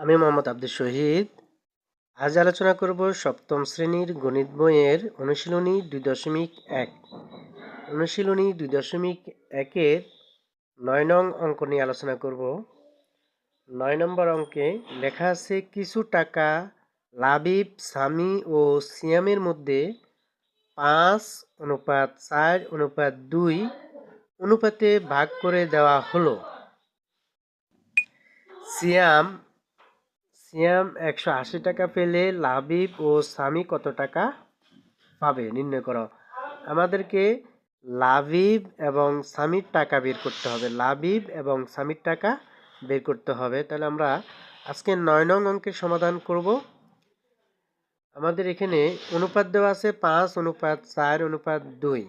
আমি মোহাম্মদ আব্দুল শহীদ। আজ আলোচনা করব সপ্তম শ্রেণির গণিত বইয়ের অনুশীলনী দুই দশমিক এক। অনুশীলনী দুই দশমিক একের নয় নং অঙ্ক নিয়ে আলোচনা করব। নয় নম্বর অঙ্কে লেখা আছে, কিছু টাকা লাবিব সামি ও সিয়ামের মধ্যে পাঁচ অনুপাত চার, অনুপাত দুই অনুপাতে ভাগ করে দেওয়া হলো। সিয়াম সিয়াম একশো আশি টাকা পেলে লাবিব ও সামি কত টাকা পাবে? নির্ণয় করো। আমাদেরকে লাবিব এবং সামির টাকা বের করতে হবে। লাবিব এবং সামির টাকা বের করতে হবে। তাহলে আমরা আজকে নয় নং অঙ্কের সমাধান করব। আমাদের এখানে অনুপাত দেওয়া আছে পাঁচ, অনুপাত চার, অনুপাত দুই।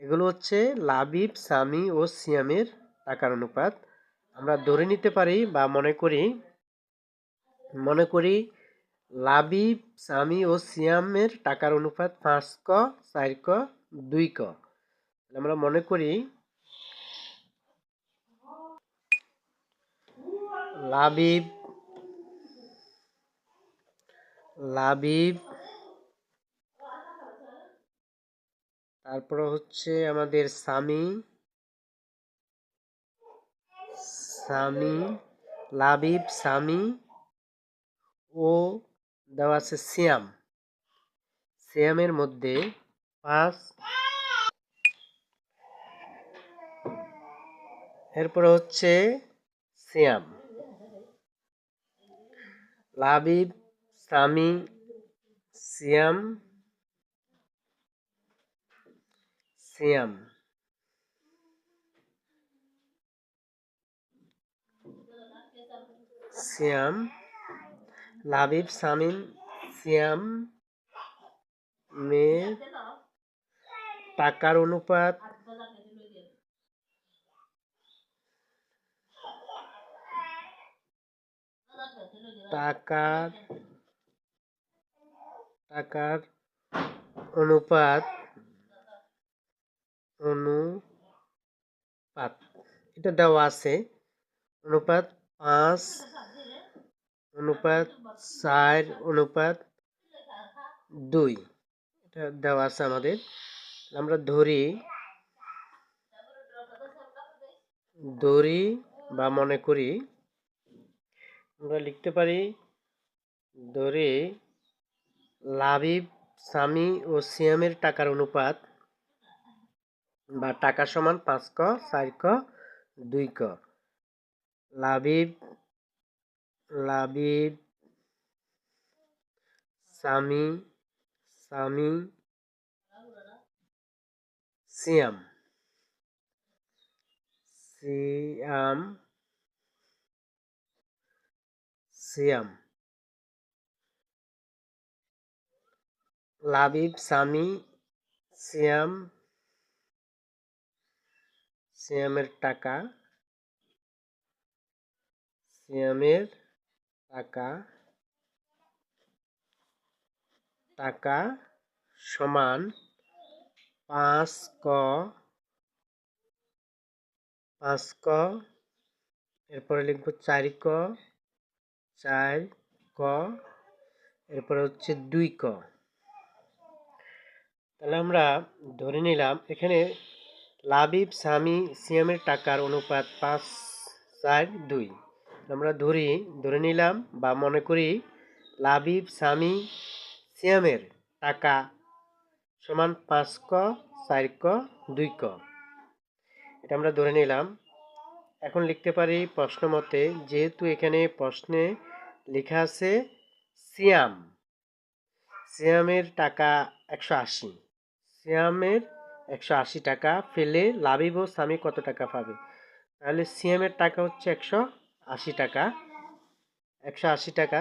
এগুলো হচ্ছে লাবিব, সামি ও সিয়ামের টাকার অনুপাত। আমরা ধরে নিতে পারি বা মনে করি মনে করি লাবিব সামি ও সিয়ামের টাকার অনুপাত পাঁচ ক চার ক দুই ক আমরা মনে করি লাবিব লাবিব তারপরে হচ্ছে আমাদের সামি সামি লাবিব সামি ও দেওয়া আছে সিয়াম। সিয়ামের মধ্যে পাঁচ এরপরে হচ্ছে সিয়াম। লাবিব, সামি, সিয়াম সিয়াম। সিয়াম লাবিব সামিম সিয়াম, মে, টাকার অনুপাত টাকার টাকার অনুপাত অনুপাত। এটা দেওয়া আছে। অনুপাত পাঁচ অনুপাত চার অনুপাত দুই। এটা দেওয়া আছে আমাদের। আমরা ধরি ধরি বা মনে করি, আমরা লিখতে পারি, ধরে লাবিব, সামি ও সিয়ামের টাকার অনুপাত বা টাকা সমান পাঁচ ক, চার ক, দুই ক। লাবিব লাবিব সামি সামি সিয়াম। সিয়াম সিয়াম। লাবিব সামি সিয়াম সিয়ামের টাকা। সিয়ামের টাকা টাকা সমান পাঁচ ক পাঁচ ক এরপরে লিখব চার ক চার ক এরপরে হচ্ছে দুই ক তাহলে আমরা ধরে নিলাম এখানে লাবিব, সামি, সিয়ামের টাকার অনুপাত পাঁচ, চার, দুই। আমরা ধরি, ধরে নিলাম বা মনে করি লাবিব সামি সিয়ামের টাকা সমান পাঁচ ক, চার ক, দুই ক। এটা আমরা ধরে নিলাম। এখন লিখতে পারি প্রশ্ন মতে, যেহেতু এখানে প্রশ্নে লেখা আছে সিয়াম, সিয়ামের টাকা একশো আশি, সিয়ামের একশো আশি টাকা ফেলে লাবিব ও স্বামী কত টাকা পাবে? তাহলে সিএমের টাকা হচ্ছে একশো আশি টাকা। একশো আশি টাকা।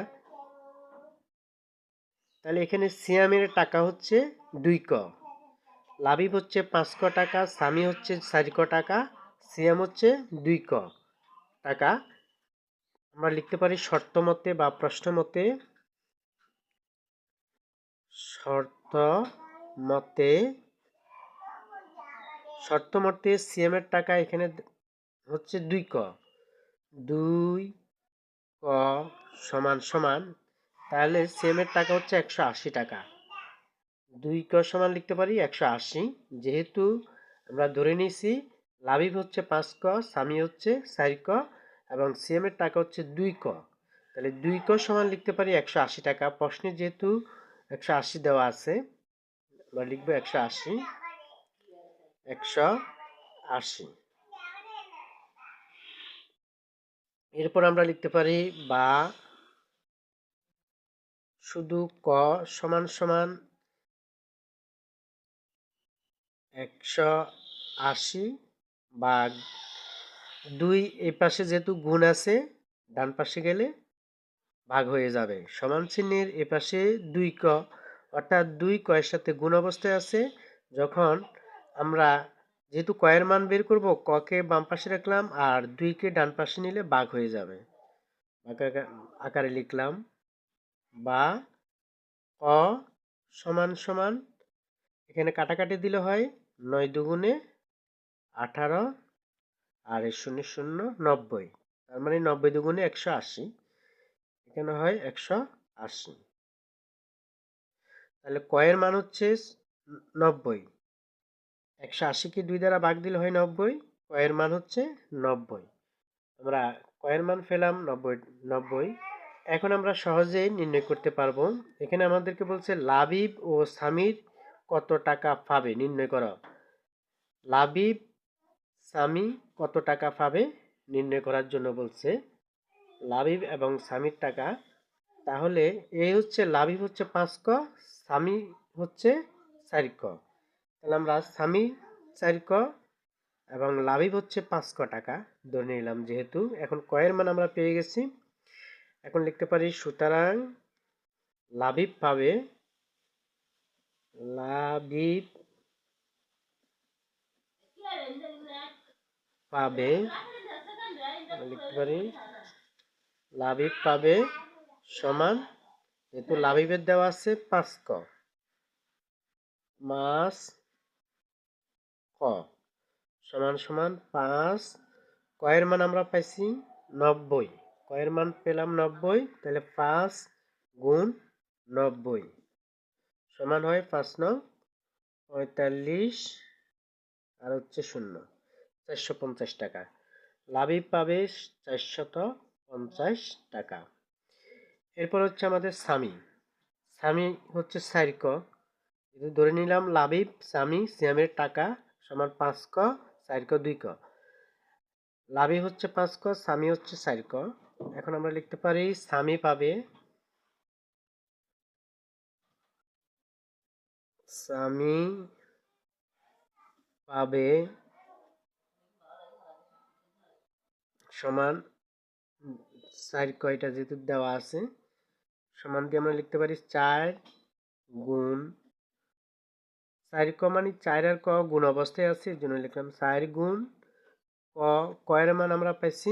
তাহলে এখানে সিয়ামের টাকা হচ্ছে দুই ক। লাবিব হচ্ছে পাঁচ ক টাকা স্বামী হচ্ছে চারি ক টাকা, সিয়াম হচ্ছে দুই ক টাকা। আমরা লিখতে পারি শর্ত মতে বা প্রশ্ন মতে। শর্ত মতে শর্ত মতে সিএম এর টাকা এখানে হচ্ছে দুই ক। দুই ক সমান সমান, তাহলে সেমের টাকা হচ্ছে একশো আশি টাকা। দুই ক সমান লিখতে পারি একশো আশি, যেহেতু আমরা ধরে নিয়েছি লাভিব হচ্ছে পাঁচ ক, সামি হচ্ছে চার ক, এবং সিএমের টাকা হচ্ছে দুই ক। তাহলে দুই ক সমান লিখতে পারি একশো আশি টাকা। প্রশ্নে যেহেতু একশো আশি দেওয়া আছে, আমরা লিখব একশো আশি একশো আশি। এরপর আমরা লিখতে পারি বা শুধু ক সমান সমান একশো আশি বা দুই, এই পাশে যেহেতু গুণ আছে, ডান পাশে গেলে ভাগ হয়ে যাবে। সমান চিহ্নের এ পাশে দুই ক, অর্থাৎ দুই কয়ের সাথে গুণ অবস্থায় আছে, যখন আমরা যেহেতু কয়ের মান বের করব ককে বাম পাশে রাখলাম আর দুইকে ডান পাশে নিলে বাঘ হয়ে যাবে। আকারে লিখলাম, বা ক সমান সমান, এখানে কাটাকাটি দিলে হয় নয় দুগুণে আঠারো, আর শূন্য শূন্য নব্বই, তার মানে নব্বই দুগুণে একশো আশি, এখানে হয় একশো আশি। তাহলে কয়ের মান হচ্ছে নব্বই। একশো আশিকে দুই দ্বারা ভাগ দিলে হয় নব্বই? কয়ের মান হচ্ছে নব্বই। আমরা কয়ের মান পেলাম নব্বই নব্বই। এখন আমরা সহজেই নির্ণয় করতে পারব। এখানে আমাদেরকে বলছে, লাবিব ও সামির কত টাকা পাবে? নির্ণয় করো। লাবিব সামি কত টাকা পাবে? নির্ণয় করার জন্য বলছে, লাবিব এবং সামির টাকা। তাহলে এই হচ্ছে, লাবিব হচ্ছে পাঁচ ক সামি হচ্ছে চার ক। তাহলে আমরা স্বামী চার ক এবং লাভিব হচ্ছে পাঁচ ক টাকা। ধরে নিলাম যেহেতু এখন কয়ের মান আমরা পেয়ে গেছি। এখন লিখতে পারি, সুতরাং লাভিব পাবে লাভিব পাবে লিখতে পারি, লাভিব পাবে সমান, যেহেতু লাভিবের দেওয়া আছে পাঁচ ক মাস ক? সমান সমান পাঁচ। কয়ের মান আমরা পাইছি নব্বই। কয়ের মান পেলাম নব্বই, তাহলে পাঁচ গুণ নব্বই। সমান হয় পাঁচ ন, পঁয়তাল্লিশ, আর হচ্ছে শূন্য, চারশো পঞ্চাশ টাকা। লাভই পাবে চারশত পঞ্চাশ টাকা। এরপর হচ্ছে আমাদের স্বামী। স্বামী হচ্ছে সাইরক ধরে নিলাম লাবিব স্বামী, শ্যামের টাকা সমান পাঁচ ক, চার ক, দুই ক। লাভি হচ্ছে পাঁচ ক স্বামী হচ্ছে চার ক। এখন আমরা লিখতে পারি স্বামী পাবে স্বামী পাবে সমান চার কয়টা যেহেতু দেওয়া আছে, সমান দিয়ে আমরা লিখতে পারি চার গুণ চার ক মানে চার আর ক গুণ অবস্থায় আছে এর জন্য লিখলাম চার গুণ ক কয়ের মান আমরা পাইছি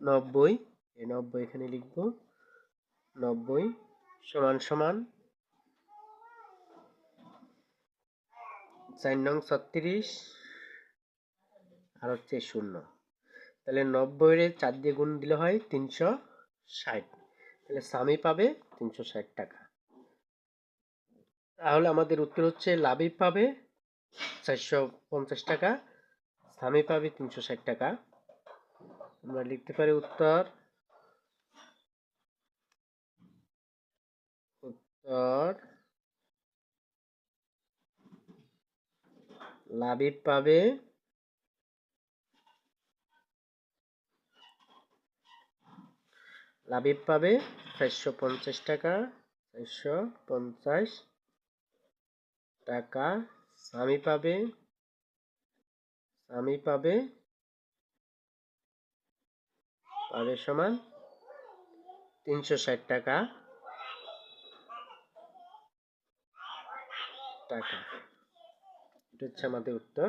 নব্বই এই নব্বই এখানে লিখব। নব্বই সমান সমান চার নং ছত্রিশ আর হচ্ছে শূন্য। তাহলে নব্বইয়ের চার দিয়ে গুণ দিলে হয় তিনশো ষাট। তাহলে স্বামী পাবে তিনশো ষাট টাকা। তাহলে আমাদের উত্তর হচ্ছে লাভই পাবে চারশো পঞ্চাশ টাকা, স্বামী পাবে তিনশো ষাট টাকা। আমরা লিখতে পারি উত্তর উত্তর লাভিব পাবে লাভিব পাবে চারশো পঞ্চাশ টাকা, চারশো পঞ্চাশ টাকা স্বামী পাবে স্বামী পাবে পাবে সমান তিনশো ষাট টাকা টাকা। এটা হচ্ছে আমাদের উত্তর।